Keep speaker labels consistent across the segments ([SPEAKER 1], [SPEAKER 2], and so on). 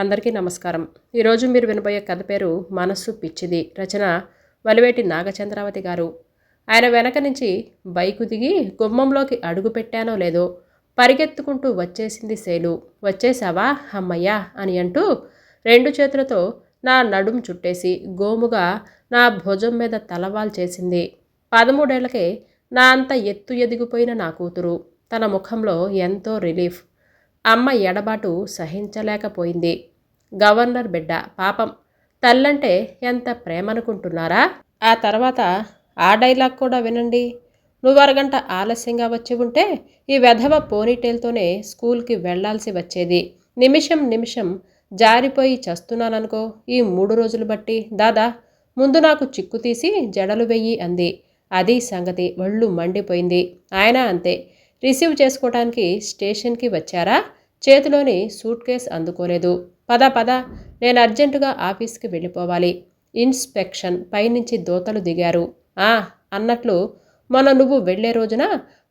[SPEAKER 1] అందరికీ నమస్కారం. ఈరోజు మీరు వినబోయే కథ పేరు మనస్సు పిచ్చిది. రచన వలివేటి నాగచంద్రావతి గారు. ఆయన వెనక నుంచి బైకు దిగి గుమ్మంలోకి అడుగు పెట్టానో లేదో పరిగెత్తుకుంటూ వచ్చేసింది శైలు. వచ్చేసావా అమ్మయ్యా అని అంటూ రెండు చేతులతో నా నడుం చుట్టేసి గోముగా నా భుజం మీద తలవాల్ చేసింది. పదమూడేళ్ళకే నా అంత ఎత్తు ఎదిగిపోయిన నా కూతురు. తన ముఖంలో ఎంతో రిలీఫ్. అమ్మ ఎడబాటు సహించలేకపోయింది. గవర్నర్ బిడ్డ పాపం. తల్లంటే ఎంత ప్రేమనుకుంటున్నారా? ఆ తర్వాత ఆ డైలాగ్ కూడా వినండి. నువ్వు అరగంట ఆలస్యంగా వచ్చి ఉంటే ఈ వెధవ పోనీటేల్తోనే స్కూల్కి వెళ్ళాల్సి వచ్చేది. నిమిషం నిమిషం జారిపోయి చస్తున్నాననుకో ఈ మూడు రోజులు బట్టి. దాదా ముందు నాకు చిక్కు తీసి జడలు వెయ్యి అంది. అది సంగతి ఒళ్ళు మండిపోయింది. ఆయన అంతే. రిసీవ్ చేసుకోవడానికి స్టేషన్కి వచ్చారా? చేతిలోని సూట్ కేస్ అందుకోలేదు. పద పద. నేను అర్జెంటుగా ఆఫీస్కి వెళ్ళిపోవాలి. ఇన్స్పెక్షన్ పైనుంచి దోతలు దిగారు. ఆ అన్నట్లు మొన్న నువ్వు వెళ్ళే రోజున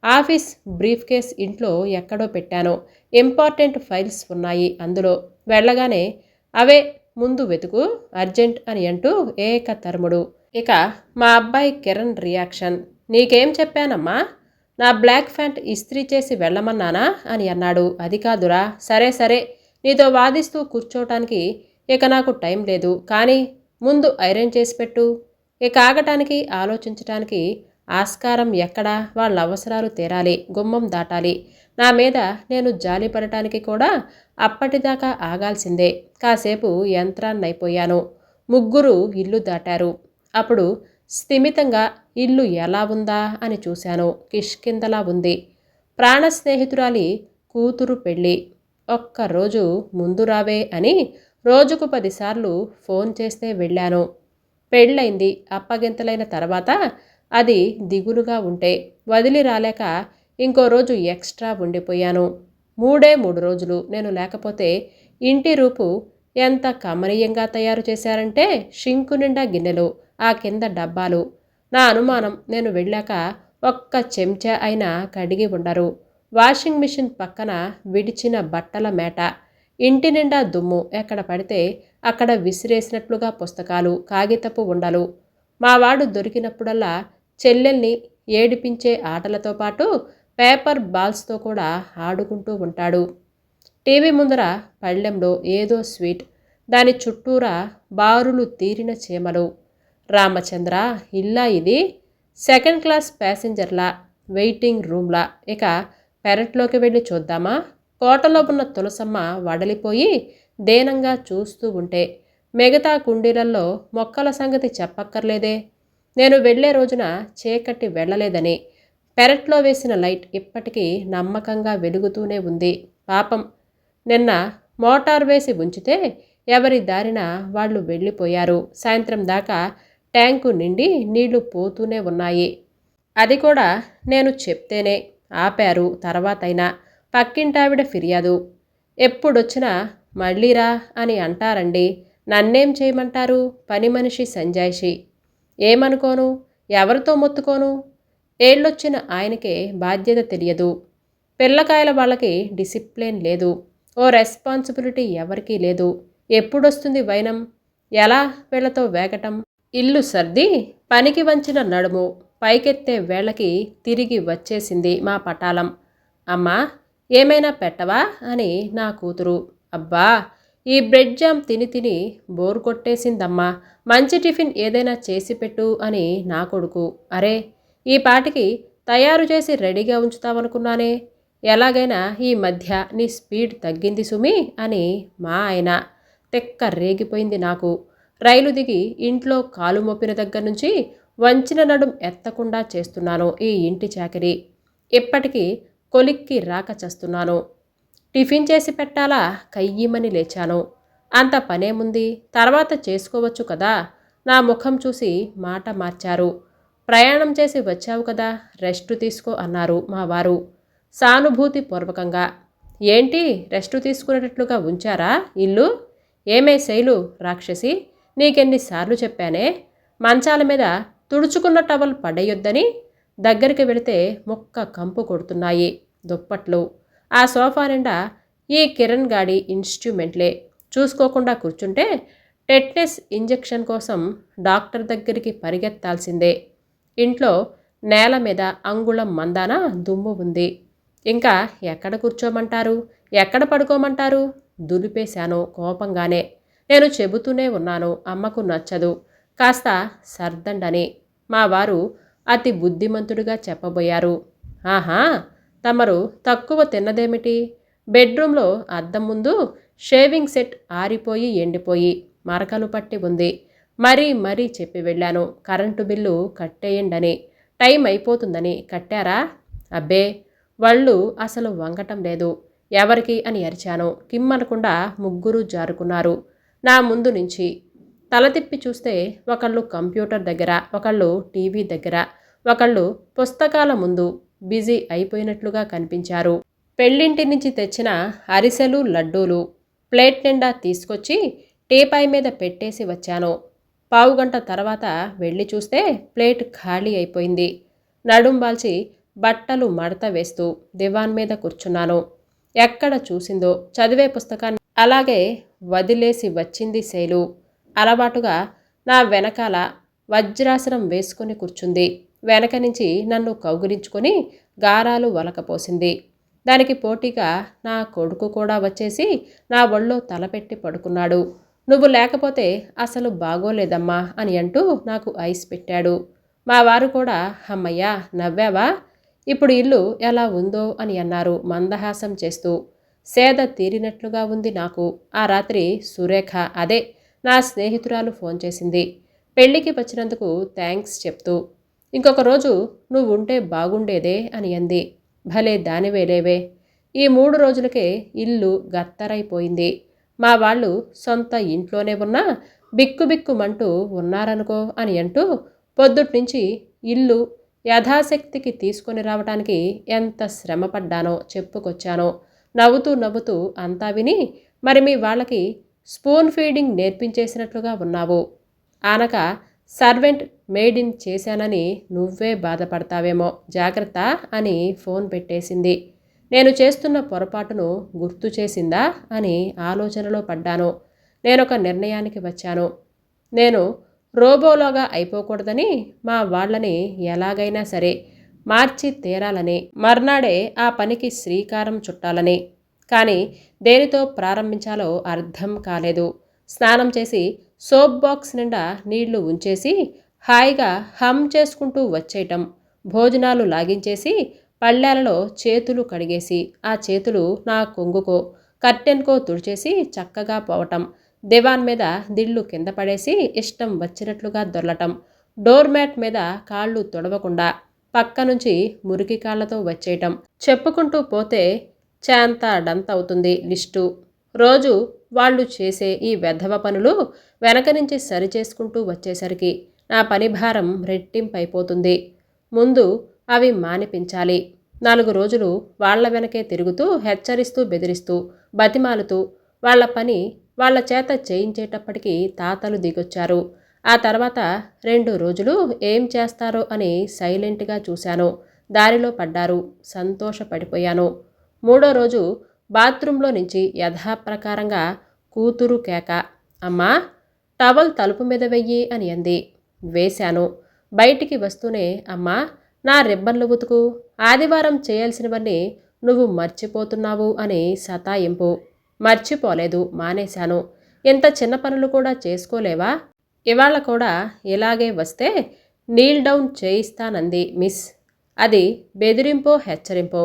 [SPEAKER 1] ఆఫీస్ బ్రీఫ్ కేస్ ఇంట్లో ఎక్కడో పెట్టాను. ఇంపార్టెంట్ ఫైల్స్ ఉన్నాయి అందులో. వెళ్ళగానే అవే ముందు వెతుకు అర్జెంట్ అని అంటూ ఏక తరుముడు ఇక మా అబ్బాయి కిరణ్ రియాక్షన్. నీకేం చెప్పానమ్మా? నా బ్లాక్ ఫ్యాంట్ ఇస్త్రీ చేసి వెళ్ళమన్నానా? అని అన్నాడు. అది కాదురా. సరే సరే. నీతో వాదిస్తూ కూర్చోటానికి ఇక నాకు టైం లేదు. కానీ ముందు ఐరన్ చేసి పెట్టు. ఇక ఆగటానికి ఆలోచించటానికి ఆస్కారం ఎక్కడా? వాళ్ళ అవసరాలు తీరాలి. గుమ్మం దాటాలి. నా మీద నేను జాలి పడటానికి కూడా అప్పటిదాకా ఆగాల్సిందే. కాసేపు యంత్రాన్నైపోయాను. ముగ్గురు ఇల్లు దాటారు. అప్పుడు స్థిమితంగా ఇల్లు ఎలా ఉందా అని చూశాను. కిష్కిందలా ఉంది. ప్రాణ స్నేహితురాలి కూతురు పెళ్ళి. ఒక్కరోజు ముందు రావే అని రోజుకు పదిసార్లు ఫోన్ చేస్తే వెళ్ళాను. పెళ్ళైంది అప్పగింతలైన తర్వాత అది దిగులుగా ఉంటే వదిలి రాలేక ఇంకో రోజు ఎక్స్ట్రా ఉండిపోయాను. మూడే మూడు రోజులు. నేను లేకపోతే ఇంటి రూపు ఎంత కమనీయంగా తయారు చేశారంటే షింకు నిండా గిన్నెలు. ఆ కింద డబ్బాలు. నా అనుమానం నేను వెళ్ళాక ఒక్క చెంచా అయినా కడిగి ఉండరు. వాషింగ్ మిషన్ పక్కన విడిచిన బట్టల మేట ఇంటి నిండా దుమ్ము ఎక్కడ పడితే అక్కడ విసిరేసినట్లుగా పుస్తకాలు కాగితపు ఉండలు. మావాడు దొరికినప్పుడల్లా చెల్లెల్ని ఏడిపించే ఆటలతో పాటు పేపర్ బాల్స్తో కూడా ఆడుకుంటూ ఉంటాడు. టీవీ ముందర పళ్ళెంలో ఏదో స్వీట్ దాని చుట్టూరా బారులు తీరిన చీమలు. రామచంద్ర ఇల్లా ఇది? సెకండ్ క్లాస్ ప్యాసింజర్లా వెయిటింగ్ రూమ్లా? ఇక పెరట్లోకి వెళ్ళి చూద్దామా? కోటలో ఉన్న తులసమ్మ వడలిపోయి దేనంగా చూస్తూ ఉంటే మిగతా కుండీలల్లో మొక్కల సంగతి చెప్పక్కర్లేదే. నేను వెళ్ళే రోజున చీకటి వెళ్ళలేదని. పెరట్లో వేసిన లైట్ ఇప్పటికీ నమ్మకంగా వెలుగుతూనే ఉంది. పాపం. నిన్న మోటార్ వేసి ఉంచితే ఎవరి దారిన వాళ్ళు వెళ్ళిపోయారు. సాయంత్రం దాకా ట్యాంకు నిండి నీళ్ళు పోతూనే ఉన్నాయి. అది కూడా నేను చెప్తేనే ఆపారు తర్వాతైనా. పక్కింటావిడ ఫిర్యాదు. ఎప్పుడొచ్చినా మళ్ళీరా అని అంటారండి. నన్నేం చేయమంటారు? పని మనిషి సంజాయిషి. ఏమనుకోను? ఎవరితో మొత్తుకోను? ఏళ్ళొచ్చిన ఆయనకే బాధ్యత తెలియదు. పిల్లకాయల వాళ్ళకి డిసిప్లిన్ లేదు. ఓ రెస్పాన్సిబిలిటీ ఎవరికీ లేదు. ఎప్పుడొస్తుంది వైనం? ఎలా వీళ్ళతో వేగటం? ఇల్లు సర్ది పనికి వంచిన నడుము పైకెత్తే వేళకి తిరిగి వచ్చేసింది మా పటాలం. అమ్మా ఏమైనా పెట్టవా? అని నా కూతురు. అబ్బా ఈ బ్రెడ్ జామ్ తిని తిని బోర్ కొట్టేసిందమ్మా. మంచి టిఫిన్ ఏదైనా చేసి పెట్టు అని నా కొడుకు. అరే ఈ పాటికి తయారు చేసి రెడీగా ఉంచుతావనుకున్నానే. ఎలాగైనా ఈ మధ్య నీ స్పీడ్ తగ్గింది సుమి అని మా ఆయన తెక్క రేగిపోయింది నాకు. రైలు దిగి ఇంట్లో కాలు మొప్పిన దగ్గర నుంచి వంచిన నడుం ఎత్తకుండా చేస్తున్నాను ఈ ఇంటి చాకరీ. ఇప్పటికీ కొలిక్కి రాక చేస్తున్నాను. టిఫిన్ చేసి పెట్టాలా? కయ్యమని లేచాను. అంత పనేముంది? తర్వాత చేసుకోవచ్చు కదా? నా ముఖం చూసి మాట మార్చారు. ప్రయాణం చేసి వచ్చావు కదా? రెస్ట్ తీసుకో అన్నారు మా వారు. సానుభూతి పూర్వకంగా ఏంటి? రెస్ట్ తీసుకునేటట్లుగా ఉంచారా? ఇల్లు? ఏమే శైలు? రాక్షసి? నీకెన్నిసార్లు చెప్పానే? మంచాల మీద తుడుచుకున్న టవల్ పడేయొద్దని దగ్గరికి వెళితే మొక్క కంపు కొడుతున్నాయి దుప్పట్లు. ఆ సోఫా నిండా ఈ కిరణ్ గాడి ఇన్స్ట్రుమెంట్లే. చూసుకోకుండా కూర్చుంటే టెట్నెస్ ఇంజెక్షన్ కోసం డాక్టర్ దగ్గరికి పరిగెత్తాల్సిందే. ఇంట్లో నేల మీద అంగుళం మందాన దుమ్ము ఉంది. ఇంకా ఎక్కడ కూర్చోమంటారు? ఎక్కడ పడుకోమంటారు? దులిపేశాను కోపంగానే. నేను చెబుతూనే ఉన్నాను అమ్మకు నచ్చదు. కాస్త సర్దండని. మా వారు అతి బుద్ధిమంతుడిగా చెప్పబోయారు. ఆహా! తమరు తక్కువ తిన్నదేమిటి? బెడ్రూమ్లో అద్దం ముందు షేవింగ్ సెట్ ఆరిపోయి ఎండిపోయి మరకలు పట్టి ఉంది. మరీ మరీ చెప్పి వెళ్ళాను. Current bill కట్టేయండని. టైం అయిపోతుందని కట్టారా? అబ్బే! వాళ్ళు అసలు వంగటం లేదు. ఎవరికి అని అరిచాను. కిమ్మనకుండా ముగ్గురు జారుకున్నారు. నా ముందు నుంచి తల తిప్పి చూస్తే ఒకళ్ళు కంప్యూటర్ దగ్గర ఒకళ్ళు టీవీ దగ్గర ఒకళ్ళు పుస్తకాల ముందు బిజీ అయిపోయినట్లుగా కనిపించారు. పెళ్ళింటి నుంచి తెచ్చిన అరిసెలు లడ్డూలు ప్లేట్ నిండా తీసుకొచ్చి టీపాయ్ మీద పెట్టేసి వచ్చాను. పావుగంట తర్వాత వెళ్ళి చూస్తే ప్లేట్ ఖాళీ అయిపోయింది. నడుం బాల్చి బట్టలు మడత వేస్తూ దివాన్ మీద కూర్చున్నాను. ఎక్కడ చూసిందో చదివే పుస్తకాన్ని అలాగే వదిలేసి వచ్చింది శైలు. అలవాటుగా నా వెనకాల వజ్రాసనం వేసుకుని కూర్చుంది. వెనక నుంచి నన్ను కౌగులించుకొని గారాలు వలకపోసింది. దానికి పోటీగా నా కొడుకు కూడా వచ్చేసి నా ఒళ్ళో తలపెట్టి పడుకున్నాడు. నువ్వు లేకపోతే అసలు బాగోలేదమ్మా అని అంటూ నాకు ఐస్ పెట్టాడు. మా వారు కూడా అమ్మయ్యా నవ్వావా? ఇప్పుడు ఇల్లు ఎలా ఉందో అని అన్నారు మందహాసం చేస్తూ. సేద తీరినట్లుగా ఉంది నాకు. ఆ రాత్రి సురేఖ అదే నా స్నేహితురాలు ఫోన్ చేసింది. పెళ్ళికి వచ్చినందుకు థ్యాంక్స్ చెప్తూ ఇంకొక రోజు నువ్వు ఉంటే బాగుండేదే అని అంది. భలే దానివేలేవే ఈ మూడు రోజులకే ఇల్లు గత్తరైపోయింది. మా వాళ్ళు సొంత ఇంట్లోనే ఉన్నా బిక్కుబిక్కుమంటూ ఉన్నారనుకో అని అంటూ పొద్దుట్నుంచి ఇల్లు యథాశక్తికి తీసుకొని రావడానికి ఎంత శ్రమపడ్డానో చెప్పుకొచ్చానో. నవ్వుతూ నవ్వుతూ అంతా విని మరి మీ వాళ్ళకి స్పూన్ ఫీడింగ్ నేర్పించేసినట్లుగా ఉన్నావు. ఆనక సర్వెంట్ మేడ్ ఇన్ చేశానని నువ్వే బాధపడతావేమో. జాగ్రత్త అని ఫోన్ పెట్టేసింది. నేను చేస్తున్న పొరపాటును గుర్తు చేసిందా? అని ఆలోచనలో పడ్డాను. నేనొక నిర్ణయానికి వచ్చాను. నేను రోబోలాగా అయిపోకూడదని మా వాళ్ళని ఎలాగైనా సరే మార్చి తీరాలని. మర్నాడే ఆ పనికి శ్రీకారం చుట్టాలని. కానీ దేనితో ప్రారంభించాలో అర్థం కాలేదు. స్నానం చేసి సోప్ బాక్స్ నిండా నీళ్ళు ఉంచేసి హాయిగా హమ్ చేసుకుంటూ వచ్చేయటం. భోజనాలు లాగించేసి పళ్ళాలలో చేతులు కడిగేసి ఆ చేతులు నా కొంగుకో కర్టెన్కో తుడిచేసి చక్కగా పోవటం. దివాన్ మీద దిళ్ళు కింద పడేసి ఇష్టం వచ్చినట్లుగా దొర్లటం. డోర్ మ్యాట్ మీద కాళ్ళు తొడవకుండా పక్క నుంచి మురికి కాళ్ళతో వచ్చేయటం. చెప్పుకుంటూ పోతే చాంత డంత అవుతుంది లిస్టు. రోజు వాళ్ళు చేసే ఈ వెధవ పనులు వెనక నుంచి సరిచేసుకుంటూ వచ్చేసరికి నా పని భారం రెట్టింపైపోతుంది. ముందు అవి మానిపించాలి. నాలుగు రోజులు వాళ్ళ వెనకే తిరుగుతూ హెచ్చరిస్తూ బెదిరిస్తూ బతిమాలుతూ వాళ్ళ పని వాళ్ళ చేత చేయించేటప్పటికీ తాతలు దిగొచ్చారు. ఆ తర్వాత రెండు రోజులు ఏం చేస్తారో అని సైలెంట్గా చూశాను. దారిలో పడ్డారు. సంతోషపడిపోయాను. మూడో రోజు బాత్రూంలో నుంచి యథాప్రకారంగా కూతురు కేక అమ్మా టవల్ తలుపు మీద వెయ్యి అని అంది. వేశాను. బయటికి వస్తూనే అమ్మా నా రిబ్బన్లు ఉతుకు. ఆదివారం చేయాల్సినవన్నీ నువ్వు మర్చిపోతున్నావు అని సతాయింపు. మర్చిపోలేదు. మానేశాను. ఇంత చిన్న పనులు కూడా చేసుకోలేవా? ఇవాళ కూడా ఇలాగే వస్తే నీల్ డౌన్ చేయిస్తానంది మిస్ అది బెదిరింపో హెచ్చరింపో.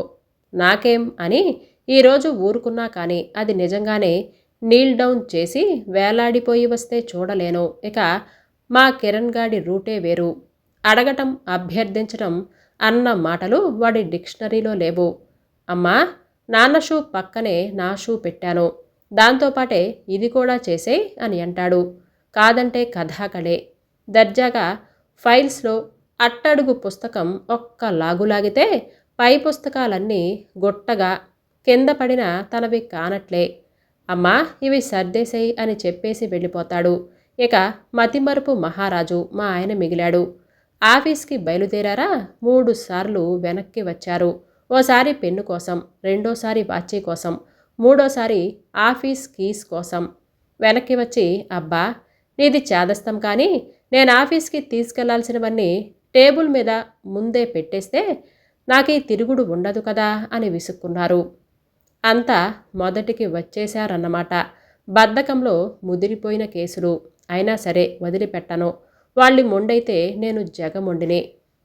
[SPEAKER 1] నాకేం అని ఈరోజు ఊరుకున్నా కానీ అది నిజంగానే నీల్ డౌన్ చేసి వేలాడిపోయి వస్తే చూడలేను. ఇక మా కిరణ్ గాడి రూటే వేరు. అడగటం అభ్యర్థించటం అన్న మాటలు వాడి డిక్షనరీలో లేవు. అమ్మా నాన్న షూ పక్కనే నా షూ పెట్టాను. దాంతోపాటే ఇది కూడా చేసే అని అంటాడు. కాదంటే కథాకళే. దర్జాగా ఫైల్స్లో అట్టడుగు పుస్తకం ఒక్క లాగులాగితే పై పుస్తకాలన్నీ గొట్టగా కింద పడిన తనవి కానట్లే. అమ్మా ఇవి సర్దేశాయి అని చెప్పేసి వెళ్ళిపోతాడు. ఇక మతిమరుపు మహారాజు మా ఆయన మిగిలాడు. ఆఫీస్కి బయలుదేరారా? మూడు సార్లు వెనక్కి వచ్చారు. ఓసారి పెన్ను కోసం రెండోసారి వాచీ కోసం మూడోసారి ఆఫీస్ కీస్ కోసం. వెనక్కి వచ్చి అబ్బా నీది చేదస్తం కానీ నేను ఆఫీస్కి తీసుకెళ్ళాల్సినవన్నీ టేబుల్ మీద ముందే పెట్టేస్తే నాకు ఈ తిరుగుడు ఉండదు కదా అని విసుక్కున్నారు. అంతా మొదటికి వచ్చేశారన్నమాట. బద్ధకంలో ముదిరిపోయిన కేసులు. అయినా సరే వదిలిపెట్టను. వాళ్ళు మొండైతే నేను జగమొండిని.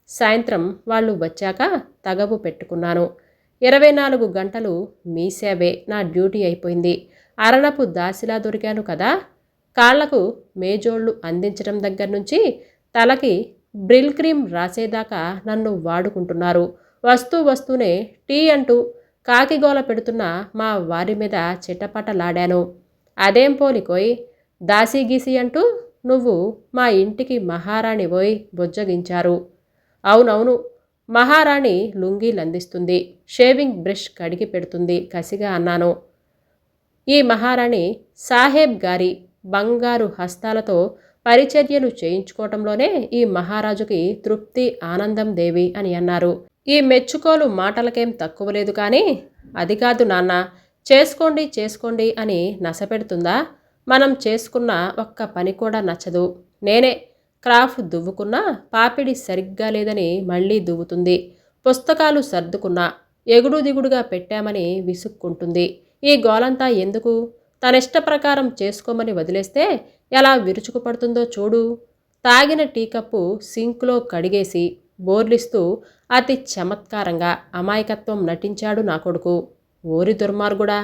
[SPEAKER 1] సాయంత్రం వాళ్ళు వచ్చాక తగవు పెట్టుకున్నాను. ఇరవై నాలుగు గంటలు మీ సేవే నా డ్యూటీ అయిపోయింది. అరణపు దాసిలా దొరికాను కదా. కాళ్ళకు మేజోళ్ళు అందించడం దగ్గర నుంచి తలకి బ్రిల్ క్రీమ్ రాసేదాకా నన్ను వాడుకుంటున్నారు. వస్తూ వస్తూనే టీ అంటూ కాకిగోల పెడుతున్న మా వారి మీద చిటపటలాడాను. అదేం పోలికోయ్ దాసీగీసి అంటూ నువ్వు మా ఇంటికి మహారాణి పోయి బుజ్జగించారు. అవునవును మహారాణి లుంగీలు అందిస్తుంది షేవింగ్ బ్రష్ కడిగి పెడుతుంది కసిగా అన్నాను. ఈ మహారాణి సాహెబ్ గారి బంగారు హస్తాలతో పరిచర్యలు చేయించుకోవటంలోనే ఈ మహారాజుకి తృప్తి ఆనందం దేవి అని అన్నారు. ఈ మెచ్చుకోలు మాటలకేం తక్కువ లేదు కానీ అది కాదు నాన్న చేసుకోండి చేసుకోండి అని నసపెడుతుందా? మనం చేసుకున్న ఒక్క పని కూడా నచ్చదు. నేనే క్రాఫ్ దువ్వుకున్నా పాపిడి సరిగ్గా లేదని మళ్ళీ దువ్వుతుంది. పుస్తకాలు సర్దుకున్నా ఎగుడు దిగుడుగా పెట్టామని విసుక్కుంటుంది. ఈ గోలంతా ఎందుకు? తన ఇష్ట ప్రకారం చేసుకోమని వదిలేస్తే ఎలా విరుచుకుపడుతుందో చూడు. తాగిన టీ కప్పు సింక్లో కడిగేసి బోర్లిస్తూ అతి చమత్కారంగా అమాయకత్వం నటించాడు నా కొడుకు. ఓరి దుర్మార్గుడా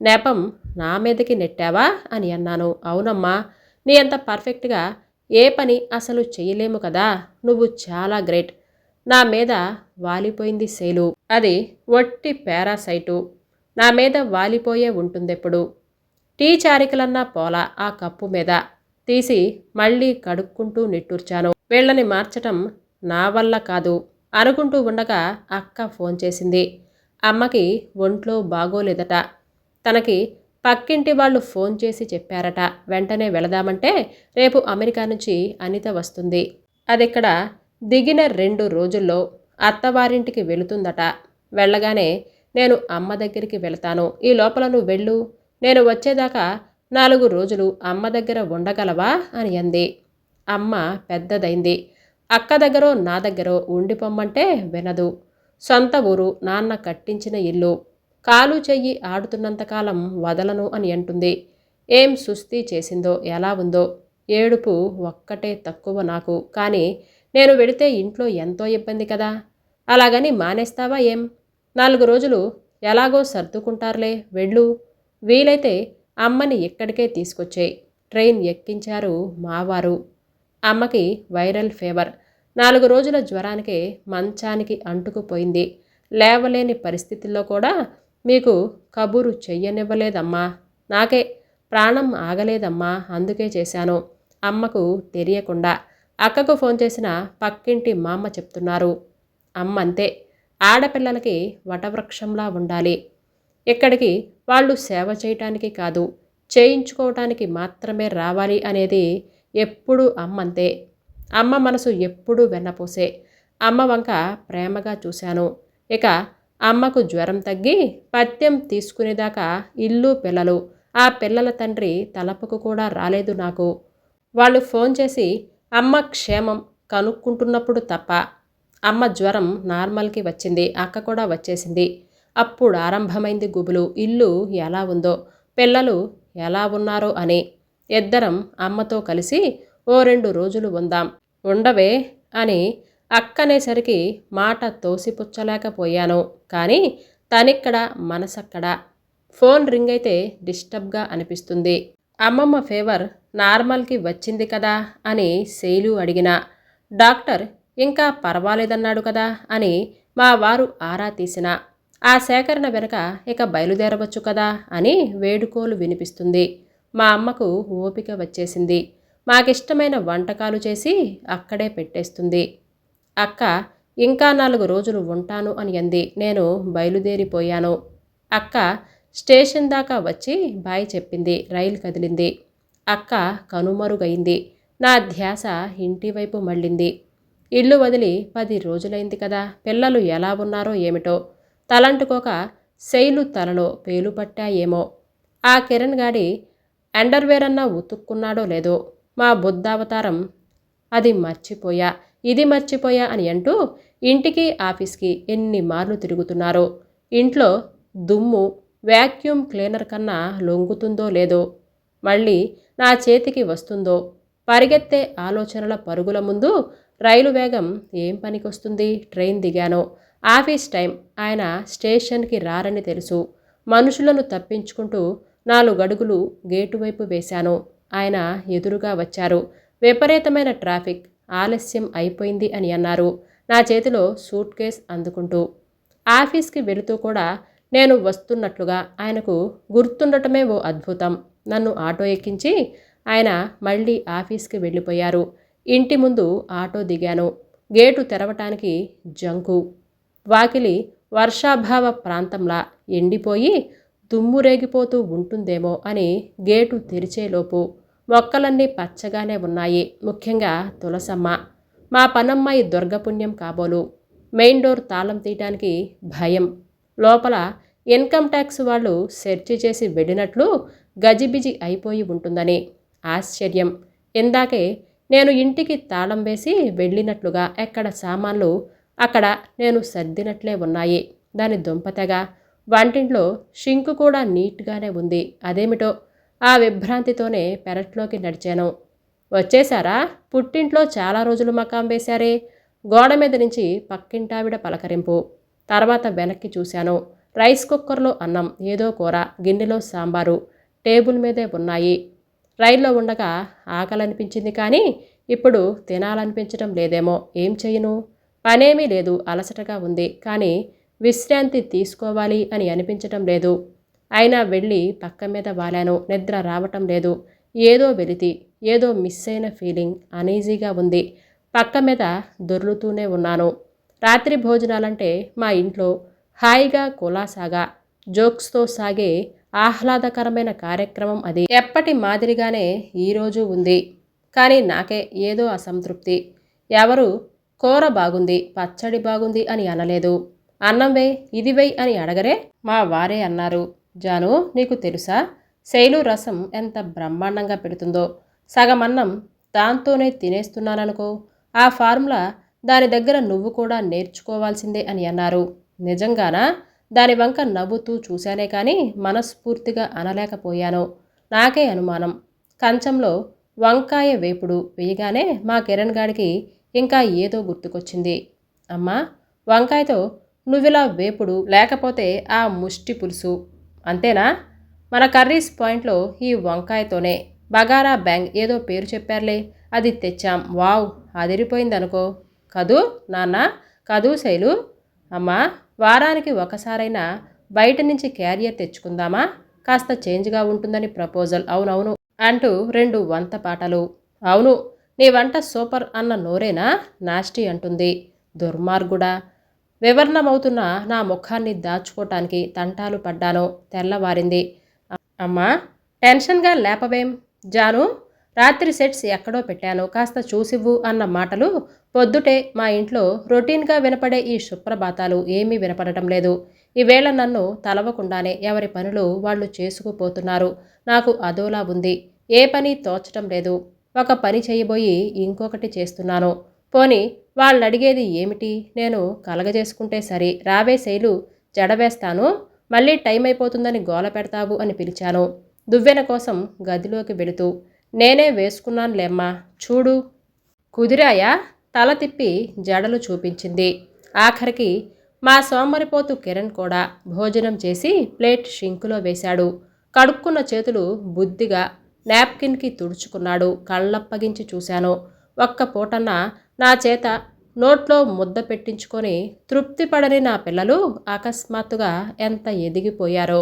[SPEAKER 1] నేపం నా మీదకి నెట్టావా అని అన్నాను. అవునమ్మా నీ అంత పర్ఫెక్ట్గా ఏ పని అసలు చేయలేము కదా నువ్వు చాలా గ్రేట్. నా మీద వాలిపోయింది శైలు. అది వట్టి పారాసైటు. నా మీద వాలిపోయే ఉంటుందెప్పుడు? టీ చారికలన్నా పోలా ఆ కప్పు మీద. తీసి మళ్ళీ కడుక్కుంటూ నిట్టూర్చాను. వీళ్ళని మార్చటం నా వల్ల కాదు. అనుకుంటూ ఉండగా అక్క ఫోన్ చేసింది. అమ్మకి ఒంట్లో బాగోలేదట. తనకి పక్కింటి వాళ్ళు ఫోన్ చేసి చెప్పారట. వెంటనే వెళదామంటే రేపు అమెరికా నుంచి అనిత వస్తుంది. అదిక్కడ దిగిన రెండు రోజుల్లో అత్తవారింటికి వెళుతుందట. వెళ్ళగానే నేను అమ్మ దగ్గరికి వెళతాను. ఈ లోపల నువ్వు వెళ్ళు. నేను వచ్చేదాకా నాలుగు రోజులు అమ్మ దగ్గర ఉండగలవా అని అంది. అమ్మ పెద్దదైంది. అక్క దగ్గరో నా దగ్గరో ఉండిపోమ్మంటే వినదు. సొంత ఊరు నాన్న కట్టించిన ఇల్లు. కాలు చెయ్యి ఆడుతున్నంతకాలం వదలను అని అంటుంది. ఏం సుస్థి చేసిందో ఎలా ఉందో? ఏడుపు ఒక్కటే తక్కువ నాకు. కానీ నేను వెడితే ఇంట్లో ఎంతో ఇబ్బంది కదా? అలాగని మానేస్తావా ఏం? నాలుగు రోజులు ఎలాగో సర్దుకుంటారులే వెళ్ళు. వీలైతే అమ్మని ఇక్కడికే తీసుకొచ్చేయి. ట్రైన్ ఎక్కించారు మావారు. అమ్మకి వైరల్ ఫీవర్. నాలుగు రోజుల జ్వరానికే మంచానికి అంటుకుపోయింది. లేవలేని పరిస్థితుల్లో కూడా మీకు కబురు చెయ్యనివ్వలేదమ్మా. నాకే ప్రాణం ఆగలేదమ్మా అందుకే చేశాను. అమ్మకు తెలియకుండా అక్కకు ఫోన్ చేసిన పక్కింటి మామ చెప్తున్నారు. అమ్మ అంతే ఆడపిల్లలకి వటవృక్షంలా ఉండాలి. ఇక్కడికి వాళ్ళు సేవ చేయటానికి కాదు చేయించుకోవటానికి మాత్రమే రావాలి అనేది ఎప్పుడూ అమ్మంతే. అమ్మ మనసు ఎప్పుడూ వెన్నపోసే. అమ్మ వంక ప్రేమగా చూశాను. ఇక అమ్మకు జ్వరం తగ్గి పత్యం తీసుకునేదాకా ఇల్లు పిల్లలు. ఆ పిల్లల తండ్రి తలపుకు కూడా రాలేదు నాకు. వాళ్ళు ఫోన్ చేసి అమ్మ క్షేమం కనుక్కుంటున్నప్పుడు తప్ప. అమ్మ జ్వరం నార్మల్కి వచ్చింది అక్క కూడా వచ్చేసింది. అప్పుడు ఆరంభమైంది గుబులు. ఇల్లు ఎలా ఉందో పిల్లలు ఎలా ఉన్నారో అని ఇద్దరం అమ్మతో కలిసి ఓ రెండు రోజులు ఉందాం. ఉండవే అని అక్కనేసరికి మాట తోసిపుచ్చలేకపోయాను. కానీ తనిక్కడ మనసక్కడ. ఫోన్ రింగ్ అయితే డిస్టర్బ్గా అనిపిస్తుంది. అమ్మమ్మ ఫేవర్ నార్మల్కి వచ్చింది కదా అని శైలు అడిగిన. డాక్టర్ ఇంకా పర్వాలేదన్నాడు కదా అని మా వారు ఆరా తీసిన. ఆ సేకరణ వెనక ఇక బయలుదేరవచ్చు కదా అని వేడుకోలు వినిపిస్తుంది. మా అమ్మకు ఓపిక వచ్చేసింది. మాకిష్టమైన వంటకాలు చేసి అక్కడే పెట్టేస్తుంది. అక్క ఇంకా నాలుగు రోజులు ఉంటాను అని అంది. నేను బయలుదేరిపోయాను. అక్క స్టేషన్ దాకా వచ్చి బాయ్ చెప్పింది. రైలు కదిలింది. అక్క కనుమరుగైంది. నా ధ్యాస ఇంటివైపు మళ్ళింది. ఇల్లు వదిలి పది రోజులైంది కదా. పిల్లలు ఎలా ఉన్నారో ఏమిటో తలంటుకోక శైలు తలలో పేలు పట్టాయేమో. ఆ కిరణ్ గాడి అండర్వేర్ అన్నా ఉతుక్కున్నాడో లేదో మా బుద్ధావతారం. అది మర్చిపోయా ఇది మర్చిపోయా అని అంటూ ఇంటికి ఆఫీస్కి ఎన్ని మార్లు తిరుగుతున్నారో. ఇంట్లో దుమ్ము వ్యాక్యూమ్ క్లీనర్ కన్నా లొంగుతుందో లేదో మళ్ళీ నా చేతికి వస్తుందో పరిగెత్తే ఆలోచనల పరుగుల ముందు రైలు వేగం ఏం పనికొస్తుంది? ట్రైన్ దిగాను ఆఫీస్ టైం ఆయన స్టేషన్కి రారని తెలుసు. మనుషులను తప్పించుకుంటూ నాలుగు అడుగులు గేటు వైపు వేశాను. ఆయన ఎదురుగా వచ్చారు. విపరీతమైన ట్రాఫిక్ ఆలస్యం అయిపోయింది అని అన్నారు. నా చేతిలో సూట్ కేస్ అందుకుంటూ. ఆఫీస్కి వెళుతూ కూడా నేను వస్తున్నట్లుగా ఆయనకు గుర్తుండటమే ఓ అద్భుతం. నన్ను ఆటో ఎక్కించి ఆయన మళ్ళీ ఆఫీస్కి వెళ్ళిపోయారు. ఇంటి ముందు ఆటో దిగాను. గేటు తెరవటానికి జంకు. వాకిలి వర్షాభావ ప్రాంతంలా ఎండిపోయి దుమ్మురేగిపోతూ ఉంటుందేమో అని గేటు తెరిచేలోపు మొక్కలన్నీ పచ్చగానే ఉన్నాయి. ముఖ్యంగా తులసమ్మ. మా పనమ్మాయి దుర్గపుణ్యం కాబోలు. మెయిన్ డోర్ తాళం తీయటానికి భయం. లోపల ఇన్కమ్ ట్యాక్స్ వాళ్ళు సెర్చ్ చేసి వెళ్ళినట్లు గజిబిజి అయిపోయి ఉంటుందని ఆశ్చర్యం. ఇందాకే నేను ఇంటికి తాళం వేసి వెళ్ళినట్లుగా ఎక్కడ సామాన్లు అక్కడ నేను సర్దినట్లే ఉన్నాయి. దాని దుంపతెగ వంటింట్లో షింకు కూడా నీట్గానే ఉంది. అదేమిటో ఆ విభ్రాంతితోనే పెరట్లోకి నడిచాను. వచ్చేశారా? పుట్టింట్లో చాలా రోజులు మకాం వేశారే? గోడ మీద నుంచి పక్కింటావిడ పలకరింపు. తర్వాత వెనక్కి చూశాను. రైస్ కుక్కర్లో అన్నం ఏదో కూర గిన్నెలో సాంబారు టేబుల్ మీదే ఉన్నాయి. రైల్లో ఉండగా ఆకలనిపించింది కానీ ఇప్పుడు తినాలనిపించడం లేదేమో. ఏం చేయను? పనేమీ లేదు అలసటగా ఉంది. కానీ విశ్రాంతి తీసుకోవాలి అని అనిపించటం లేదు. అయినా వెళ్ళి పక్క మీద వాలాను. నిద్ర రావటం లేదు. ఏదో వెలితి ఏదో మిస్ అయిన ఫీలింగ్ అనీజీగా ఉంది. పక్క మీద దొర్లుతూనే ఉన్నాను. రాత్రి భోజనాలంటే మా ఇంట్లో హాయిగా కులాసాగా జోక్స్తో సాగే ఆహ్లాదకరమైన కార్యక్రమం అది. ఎప్పటి మాదిరిగానే ఈరోజు ఉంది. కానీ నాకే ఏదో అసంతృప్తి. ఎవరు కూర బాగుంది పచ్చడి బాగుంది అని అనలేదు. అన్నం వే ఇది వెయ్ అని అడగరే మా వారే అన్నారు. జాను నీకు తెలుసా? శైలు రసం ఎంత బ్రహ్మాండంగా పెడుతుందో. సగం అన్నం దాంతోనే తినేస్తున్నాననుకో. ఆ ఫార్ములా దాని దగ్గర నువ్వు కూడా నేర్చుకోవాల్సిందే అని అన్నారు. నిజంగానా? దాని వంక నవ్వుతూ చూశానే కానీ మనస్ఫూర్తిగా అనలేకపోయాను. నాకే అనుమానం. కంచంలో వంకాయ వేపుడు వేయగానే మా కిరణ్ గాడికి ఇంకా ఏదో గుర్తుకొచ్చింది. అమ్మా వంకాయతో నువ్విలా వేపుడు లేకపోతే ఆ ముష్టి పులుసు. అంతేనా? మన కర్రీస్ పాయింట్లో ఈ వంకాయతోనే. బగారా బ్యాంగ్ ఏదో పేరు చెప్పారులే. అది తెచ్చాం. వావ్ అదిరిపోయిందనుకో. కదూ నాన్న కదూ శైలు. అమ్మా వారానికి ఒకసారైనా బయట నుంచి క్యారియర్ తెచ్చుకుందామా? కాస్త చేంజ్గా ఉంటుందని ప్రపోజల్. అవునవును అంటూ రెండు వంత పాటలు అవును నీ వంట సూపర్ అన్న నోరేనా? నాస్టి అంటుంది. దుర్మార్గుడా వివరణమవుతున్న నా ముఖాన్ని దాచుకోవటానికి తంటాలు పడ్డాను తెల్లవారింది. అమ్మా టెన్షన్గా లేపవేం? జాను రాత్రి సెట్స్ ఎక్కడో పెట్టాను కాస్త చూసివ్వు అన్న మాటలు పొద్దుటే మా ఇంట్లో రొటీన్గా వినపడే ఈ సుప్రభాతాలు ఏమీ వినపడటం లేదు. ఈవేళ నన్ను తలవకుండానే ఎవరి పనులు వాళ్ళు చేసుకుపోతున్నారు. నాకు అదోలా ఉంది. ఏ పని తోచటం లేదు. ఒక పని చేయబోయి ఇంకొకటి చేస్తున్నాను. పోని వాళ్ళు అడిగేది ఏమిటి? నేను కలగజేసుకుంటే సరే రావే శైలు జడవేస్తాను మళ్ళీ టైం అయిపోతుందని గోల పెడతావు అని పిలిచాను. దువ్వెన కోసం గదిలోకి వెళుతూ నేనే వేసుకున్నానులేమ్మా చూడు. కుదిరాయా? తల తిప్పి జడలు చూపించింది. ఆఖరికి మా సోమరిపోతు కిరణ్ కూడా భోజనం చేసి ప్లేట్ షింకులో వేశాడు. కడుక్కున్న చేతులు బుద్ధిగా నాప్కిన్కి తుడుచుకున్నాడు. కళ్ళప్పగించి చూశాను. ఒక్క పూటన్న నా చేత నోట్లో ముద్ద పెట్టించుకొని తృప్తి పడని నా పిల్లలు అకస్మాత్తుగా ఎంత ఎదిగిపోయారో.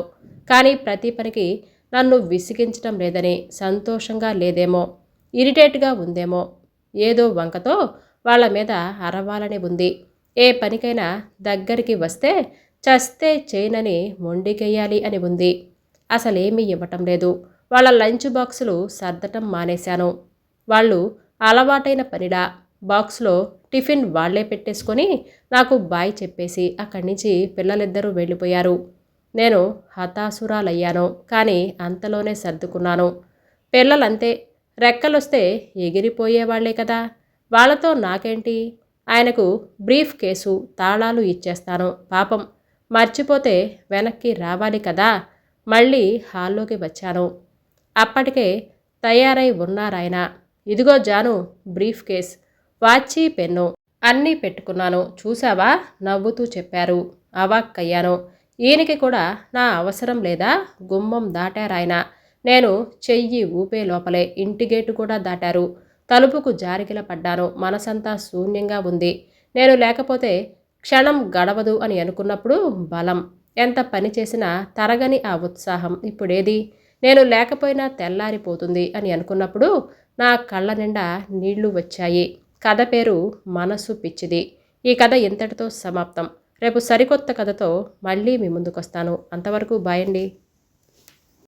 [SPEAKER 1] కానీ ప్రతి పనికి నన్ను విసిగించడం లేదని సంతోషంగా లేదేమో ఇరిటేట్గా ఉందేమో ఏదో వంకతో వాళ్ళ మీద అరవాలని ఉంది. ఏ పనికైనా దగ్గరికి వస్తే చస్తే చేయనని మొండికెయ్యాలి అని ఉంది. అసలేమీ ఇవ్వటం లేదు. వాళ్ళ లంచ్ బాక్సులు సర్దటం మానేశాను. వాళ్ళు అలవాటైన పనిలా బాక్స్లో టిఫిన్ వాళ్ళే పెట్టేసుకొని నాకు బాయ్ చెప్పేసి అక్కడి నుంచి పిల్లలిద్దరూ వెళ్ళిపోయారు. నేను హతాసురాలయ్యాను కానీ అంతలోనే సర్దుకున్నాను. పిల్లలంతే రెక్కలొస్తే ఎగిరిపోయేవాళ్ళే కదా. వాళ్ళతో నాకేంటి? ఆయనకు బ్రీఫ్ కేసు తాళాలు ఇచ్చేస్తాను పాపం. మర్చిపోతే వెనక్కి రావాలి కదా. మళ్ళీ హాల్లోకి వచ్చాను. అప్పటికే తయారై ఉన్నారాయన. ఇదిగో Janu brief case. Watch pen. అన్నీ పెట్టుకున్నాను. చూసావా నవ్వుతూ చెప్పారు. అవాక్కయ్యాను. ఈయనకి కూడా నా అవసరం లేదా? గుమ్మం దాటారాయన. నేను చెయ్యి ఊపే లోపలే. ఇంటి గేటు కూడా దాటారు. తలుపుకు జారికిల పడ్డాను. మనసంతా శూన్యంగా ఉంది. నేను లేకపోతే క్షణం గడవదు అని అనుకున్నప్పుడు బలం. ఎంత పని చేసినా తరగని ఆ ఉత్సాహం. ఇప్పుడేది? నేను లేకపోయినా తెల్లారిపోతుంది అని అనుకున్నప్పుడు నా కళ్ళ నిండా నీళ్ళు వచ్చాయి. కథ పేరు మనసు పిచ్చిది. ఈ కథ ఇంతటితో సమాప్తం. రేపు సరికొత్త కథతో మళ్ళీ మీ ముందుకొస్తాను. అంతవరకు బాయండి